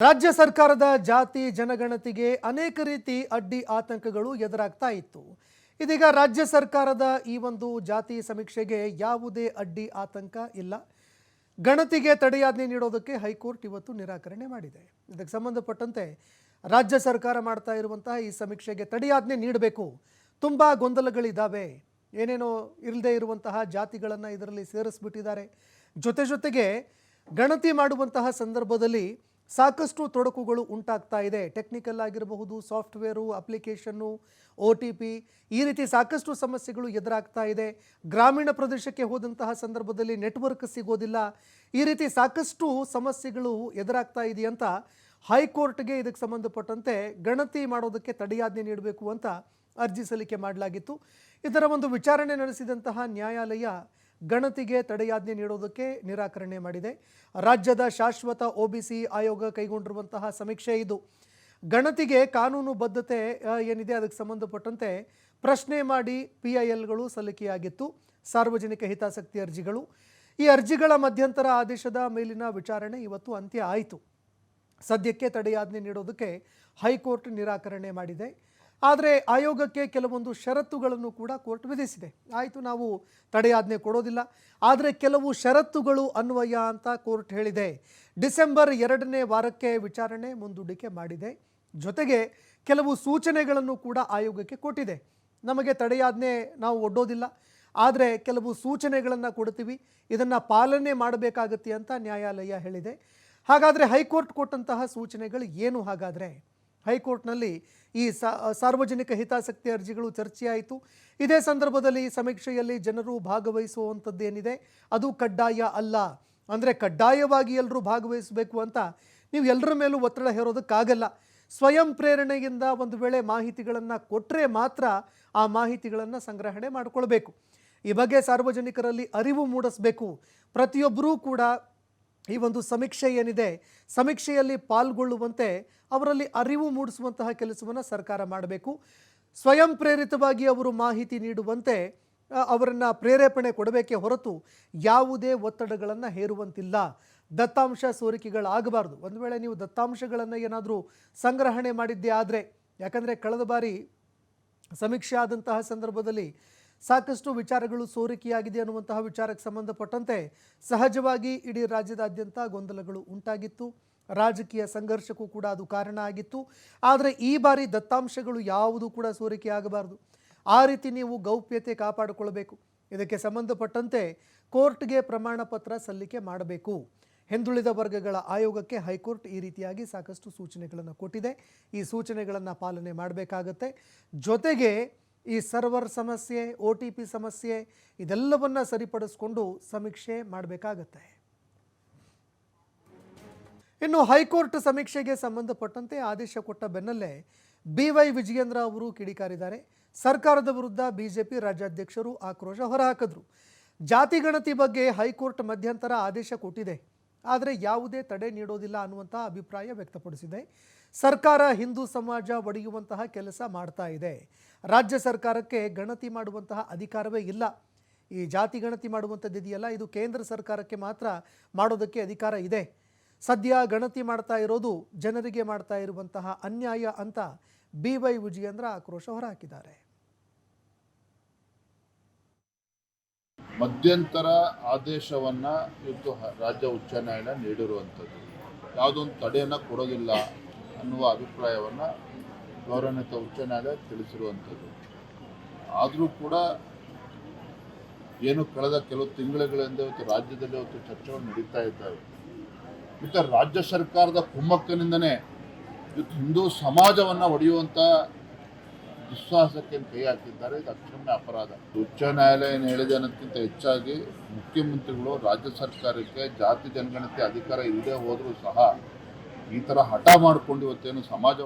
ರಾಜ್ಯ ಸರ್ಕಾರದ ಜಾತಿ ಜನಗಣತಿಗೆ ಅನೇಕ ರೀತಿ ಅಡ್ಡಿ ಆತಂಕಗಳು ಎದುರಾಗ್ತಾ ಇತ್ತು. ಇದೀಗ ರಾಜ್ಯ ಸರ್ಕಾರದ ಈ ಒಂದು ಜಾತಿ ಸಮೀಕ್ಷೆಗೆ ಯಾವುದೇ ಅಡ್ಡಿ ಆತಂಕ ಇಲ್ಲ. ಗಣತಿಗೆ ತಡೆಯಾಜ್ಞೆ ನೀಡೋದಕ್ಕೆ ಹೈಕೋರ್ಟ್ ಇವತ್ತು ನಿರಾಕರಣೆ ಮಾಡಿದೆ. ಇದಕ್ಕೆ ಸಂಬಂಧಪಟ್ಟಂತೆ ರಾಜ್ಯ ಸರ್ಕಾರ ಮಾಡ್ತಾ ಇರುವಂತಹ ಈ ಸಮೀಕ್ಷೆಗೆ ತಡೆಯಾಜ್ಞೆ ನೀಡಬೇಕು. ತುಂಬ ಗೊಂದಲಗಳಿದ್ದಾವೆ ಏನೇನೋ ಇಲ್ಲದೆ ಇರುವಂತಹ ಜಾತಿಗಳನ್ನು ಇದರಲ್ಲಿ ಸೇರಿಸ್ಬಿಟ್ಟಿದ್ದಾರೆ. ಜೊತೆ ಜೊತೆಗೆ ಗಣತಿ ಮಾಡುವಂತಹ ಸಂದರ್ಭದಲ್ಲಿ ಸಾಕಷ್ಟು ತೊಡಕುಗಳು ಉಂಟಾಗ್ತಾ ಇದೆ. ಟೆಕ್ನಿಕಲ್ ಆಗಿರಬಹುದು software application O T P ಈ ರೀತಿ ಸಾಕಷ್ಟು ಸಮಸ್ಯೆಗಳು ಎದುರಾಗ್ತಾ ಇದೆ. ಗ್ರಾಮೀಣ ಪ್ರದೇಶಕ್ಕೆ ಹೋದಂತಹ ಸಂದರ್ಭದಲ್ಲಿ ನೆಟ್ವರ್ಕ್ ಸಿಗೋದಿಲ್ಲ. ಈ ರೀತಿ ಸಾಕಷ್ಟು ಸಮಸ್ಯೆಗಳು ಎದುರಾಗ್ತಾ ಇದೆಯಂತ ಹೈಕೋರ್ಟ್ಗೆ ಇದಕ್ಕೆ ಸಂಬಂಧಪಟ್ಟಂತೆ ಗಣತಿ ಮಾಡೋದಕ್ಕೆ ತಡೆಯಾಜ್ಞೆ ನೀಡಬೇಕು ಅಂತ ಅರ್ಜಿ ಸಲ್ಲಿಕೆ ಮಾಡಲಾಗಿತ್ತು. ಇದರ ಒಂದು ವಿಚಾರಣೆ ನಡೆಸಿದಂತಹ ನ್ಯಾಯಾಲಯ ಗಣತಿಗೆ ತಡೆಯಾಜ್ಞೆ ನೀಡೋದಕ್ಕೆ ನಿರಾಕರಣೆ ಮಾಡಿದೆ. ರಾಜ್ಯದ ಶಾಶ್ವತ ಒಬಿಸಿ ಆಯೋಗ ಕೈಗೊಂಡಿರುವಂತಹ ಸಮೀಕ್ಷೆ ಇದು. ಗಣತಿಗೆ ಕಾನೂನು ಬದ್ಧತೆ ಏನಿದೆ ಅದಕ್ಕೆ ಸಂಬಂಧಪಟ್ಟಂತೆ ಪ್ರಶ್ನೆ ಮಾಡಿ ಪಿ ಐ ಎಲ್ಗಳು ಸಲ್ಲಿಕೆಯಾಗಿತ್ತು. ಸಾರ್ವಜನಿಕ ಹಿತಾಸಕ್ತಿ ಅರ್ಜಿಗಳು. ಈ ಅರ್ಜಿಗಳ ಮಧ್ಯಂತರ ಆದೇಶದ ಮೇಲಿನ ವಿಚಾರಣೆ ಇವತ್ತು ಅಂತ್ಯ ಆಯಿತು. ಸದ್ಯಕ್ಕೆ ತಡೆಯಾಜ್ಞೆ ನೀಡೋದಕ್ಕೆ ಹೈಕೋರ್ಟ್ ನಿರಾಕರಣೆ ಮಾಡಿದೆ. ಆದರೆ ಆಯೋಗಕ್ಕೆ ಕೆಲವೊಂದು ಷರತ್ತುಗಳನ್ನು ಕೂಡ ಕೋರ್ಟ್ ವಿಧಿಸಿದೆ. ಆಯಿತು, ನಾವು ತಡೆಯಾಜ್ಞೆ ಕೊಡೋದಿಲ್ಲ. ಆದರೆ ಕೆಲವು ಷರತ್ತುಗಳು ಅನ್ವಯ ಅಂತ ಕೋರ್ಟ್ ಹೇಳಿದೆ. ಡಿಸೆಂಬರ್ ಎರಡನೇ ವಾರಕ್ಕೆ ವಿಚಾರಣೆ ಮುಂದೂಡಿಕೆ ಮಾಡಿದೆ. ಜೊತೆಗೆ ಕೆಲವು ಸೂಚನೆಗಳನ್ನು ಕೂಡ ಆಯೋಗಕ್ಕೆ ಕೊಟ್ಟಿದೆ. ನಮಗೆ ತಡೆಯಾಜ್ಞೆ ನಾವು ಒಡ್ಡೋದಿಲ್ಲ. ಆದರೆ ಕೆಲವು ಸೂಚನೆಗಳನ್ನು ಕೊಡ್ತೀವಿ. ಇದನ್ನು ಪಾಲನೆ ಮಾಡಬೇಕಾಗತ್ತೆ ಅಂತ ನ್ಯಾಯಾಲಯ ಹೇಳಿದೆ. ಹಾಗಾದರೆ ಹೈಕೋರ್ಟ್ ಕೊಟ್ಟಂತಹ ಸೂಚನೆಗಳು ಏನು ಹಾಗಾದರೆ? ಹೈಕೋರ್ಟ್ನಲ್ಲಿ ಈ ಸಾರ್ವಜನಿಕ ಹಿತಾಸಕ್ತಿ ಅರ್ಜಿಗಳು ಚರ್ಚೆಯಾಯಿತು. ಇದೇ ಸಂದರ್ಭದಲ್ಲಿ ಸಮೀಕ್ಷೆಯಲ್ಲಿ ಜನರು ಭಾಗವಹಿಸುವಂಥದ್ದೇನಿದೆ? ಅದು ಕಡ್ಡಾಯ ಅಲ್ಲ. ಅಂದರೆ ಕಡ್ಡಾಯವಾಗಿ ಎಲ್ಲರೂ ಭಾಗವಹಿಸಬೇಕು ಅಂತ ನೀವು ಎಲ್ಲರ ಮೇಲೂ ಒತ್ತಡ ಹೇರೋದಕ್ಕಾಗಲ್ಲ. ಸ್ವಯಂ ಪ್ರೇರಣೆಯಿಂದ ಒಂದು ವೇಳೆ ಮಾಹಿತಿಗಳನ್ನು ಕೊಟ್ಟರೆ ಮಾತ್ರ ಆ ಮಾಹಿತಿಗಳನ್ನು ಸಂಗ್ರಹಣೆ ಮಾಡಿಕೊಳ್ಬೇಕು. ಈ ಬಗ್ಗೆ ಸಾರ್ವಜನಿಕರಲ್ಲಿ ಅರಿವು ಮೂಡಿಸಬೇಕು. ಪ್ರತಿಯೊಬ್ಬರೂ ಕೂಡ ಈ ಒಂದು ಸಮೀಕ್ಷೆ ಏನಿದೆ, ಸಮೀಕ್ಷೆಯಲ್ಲಿ ಪಾಲ್ಗೊಳ್ಳುವಂತೆ ಅವರಲ್ಲಿ ಅರಿವು ಮೂಡಿಸುವಂತಹ ಕೆಲಸವನ್ನು ಸರ್ಕಾರ ಮಾಡಬೇಕು. ಸ್ವಯಂ ಪ್ರೇರಿತವಾಗಿ ಅವರು ಮಾಹಿತಿ ನೀಡುವಂತೆ ಅವರನ್ನು ಪ್ರೇರೇಪಣೆ ಕೊಡಬೇಕೇ ಹೊರತು ಯಾವುದೇ ಒತ್ತಡಗಳನ್ನು ಹೇರುವಂತಿಲ್ಲ. ದತ್ತಾಂಶ ಸೋರಿಕೆಗಳಾಗಬಾರ್ದು. ಒಂದು ವೇಳೆ ನೀವು ದತ್ತಾಂಶಗಳನ್ನು ಏನಾದರೂ ಸಂಗ್ರಹಣೆ ಮಾಡಿದ್ದೇ ಆದರೆ, ಯಾಕಂದರೆ ಕಳೆದ ಬಾರಿ ಸಮೀಕ್ಷೆ ಆದಂತಹ ಸಂದರ್ಭದಲ್ಲಿ ಸಾಕಷ್ಟು ವಿಚಾರಗಳು ಸೋರಿಕೆಯಾಗಿದೆ ಅನ್ನುವಂತಹ ವಿಚಾರಕ್ಕೆ ಸಂಬಂಧಪಟ್ಟಂತೆ ಸಹಜವಾಗಿ ಇಡೀ ರಾಜ್ಯದಾದ್ಯಂತ ಗೊಂದಲಗಳು ಉಂಟಾಗಿತ್ತು. ರಾಜಕೀಯ ಸಂಘರ್ಷಕ್ಕೂ ಕೂಡ ಅದು ಕಾರಣ ಆಗಿತ್ತು. ಆದರೆ ಈ ಬಾರಿ ದತ್ತಾಂಶಗಳು ಯಾವುದು ಕೂಡ ಸೋರಿಕೆ ಆಗಬಾರದು. ಆ ರೀತಿ ನೀವು ಗೌಪ್ಯತೆ ಕಾಪಾಡಿಕೊಳ್ಬೇಕು. ಇದಕ್ಕೆ ಸಂಬಂಧಪಟ್ಟಂತೆ ಕೋರ್ಟ್ಗೆ ಪ್ರಮಾಣ ಪತ್ರ ಸಲ್ಲಿಕೆ ಮಾಡಬೇಕು. ಹಿಂದುಳಿದ ವರ್ಗಗಳ ಆಯೋಗಕ್ಕೆ ಹೈಕೋರ್ಟ್ ಈ ರೀತಿಯಾಗಿ ಸಾಕಷ್ಟು ಸೂಚನೆಗಳನ್ನು ಕೊಟ್ಟಿದೆ. ಈ ಸೂಚನೆಗಳನ್ನು ಪಾಲನೆ ಮಾಡಬೇಕಾಗತ್ತೆ. ಜೊತೆಗೆ ಈ ಸರ್ವರ್ ಸಮಸ್ಯೆ, ಒ ಟಿ ಪಿ ಸಮಸ್ಯೆ ಇದೆಲ್ಲವನ್ನ ಸರಿಪಡಿಸ್ಕೊಂಡು ಸಮೀಕ್ಷೆ ಮಾಡಬೇಕಾಗತ್ತೆ. ಇನ್ನು ಹೈಕೋರ್ಟ್ ಸಮೀಕ್ಷೆಗೆ ಸಂಬಂಧಪಟ್ಟಂತೆ ಆದೇಶ ಕೊಟ್ಟ ಬೆನ್ನಲ್ಲೇ ಬಿ ವೈ ವಿಜಯೇಂದ್ರ ಅವರು ಕಿಡಿಕಾರಿದ್ದಾರೆ. ಸರ್ಕಾರದ ವಿರುದ್ಧ ಬಿಜೆಪಿ ರಾಜ್ಯಾಧ್ಯಕ್ಷರು ಆಕ್ರೋಶ ಹೊರಹಾಕಿದ್ರು. ಜಾತಿ ಗಣತಿ ಬಗ್ಗೆ ಹೈಕೋರ್ಟ್ ಮಧ್ಯಂತರ ಆದೇಶ ಕೊಟ್ಟಿದೆ. ಆದರೆ ಯಾವುದೇ ತಡೆ ನೀಡೋದಿಲ್ಲ ಅನ್ನುವಂತಹ ಅಭಿಪ್ರಾಯ ವ್ಯಕ್ತಪಡಿಸಿದೆ. ಸರ್ಕಾರ ಹಿಂದೂ ಸಮಾಜ ಒಡೆಯುವಂತಹ ಕೆಲಸ ಮಾಡ್ತಾ ಇದೆ. ರಾಜ್ಯ ಸರ್ಕಾರಕ್ಕೆ ಗಣತಿ ಮಾಡುವಂತಹ ಅಧಿಕಾರವೇ ಇಲ್ಲ. ಈ ಜಾತಿ ಗಣತಿ ಮಾಡುವಂಥದ್ದು ಇದೆಯಲ್ಲ, ಇದು ಕೇಂದ್ರ ಸರ್ಕಾರಕ್ಕೆ ಮಾತ್ರ ಮಾಡೋದಕ್ಕೆ ಅಧಿಕಾರ ಇದೆ. ಸದ್ಯ ಗಣತಿ ಮಾಡ್ತಾ ಇರೋದು ಜನರಿಗೆ ಮಾಡ್ತಾ ಇರುವಂತಹ ಅನ್ಯಾಯ ಅಂತ ಬಿ ವೈ ವಿಜಯೇಂದ್ರ ಆಕ್ರೋಶ ಹೊರಹಾಕಿದ್ದಾರೆ. ಮಧ್ಯಂತರ ಆದೇಶವನ್ನ ಇವತ್ತು ರಾಜ್ಯ ಉಚ್ಚ ನ್ಯಾಯಾಲಯ ನೀಡಿರುವಂಥದ್ದು. ಯಾವುದೊಂದು ತಡೆಯನ್ನು ಕೊಡೋದಿಲ್ಲ ಅನ್ನುವ ಅಭಿಪ್ರಾಯವನ್ನು ಗೌರವಾನ್ವಿತ ಉಚ್ಚ ನ್ಯಾಯಾಲಯ ತಿಳಿಸಿರುವಂಥದ್ದು. ಆದರೂ ಕೂಡ ಏನು ಕಳೆದ ಕೆಲವು ತಿಂಗಳುಗಳಿಂದ ಇವತ್ತು ರಾಜ್ಯದಲ್ಲಿ ಇವತ್ತು ಚರ್ಚೆಗಳು ನಡೀತಾ ಇದ್ದಾವೆ. ಮತ್ತು ರಾಜ್ಯ ಸರ್ಕಾರದ ಕುಮ್ಮಕ್ಕನಿಂದನೇ ಇವತ್ತು ಹಿಂದೂ ಸಮಾಜವನ್ನು ಒಡೆಯುವಂಥ ದುಸ್ಸಾಹಸಕ್ಕೆ ಕೈ ಹಾಕಿದ್ದಾರೆ ಇದು ಅಕ್ಷಮ್ಯ ಅಪರಾಧ. ಉಚ್ಚ ನ್ಯಾಯಾಲಯ ಏನು ಹೇಳಿದೆ ಹೆಚ್ಚಾಗಿ ಮುಖ್ಯಮಂತ್ರಿಗಳು, ರಾಜ್ಯ ಸರ್ಕಾರಕ್ಕೆ, ಜಾತಿ, ಜನಗಣತಿ ಅಧಿಕಾರ ಇಲ್ಲದೆ ಹೋದರೂ ಸಹ ಈ ಥರ ಹಠ ಮಾಡಿಕೊಂಡು ಇವತ್ತೇನು ಸಮಾಜ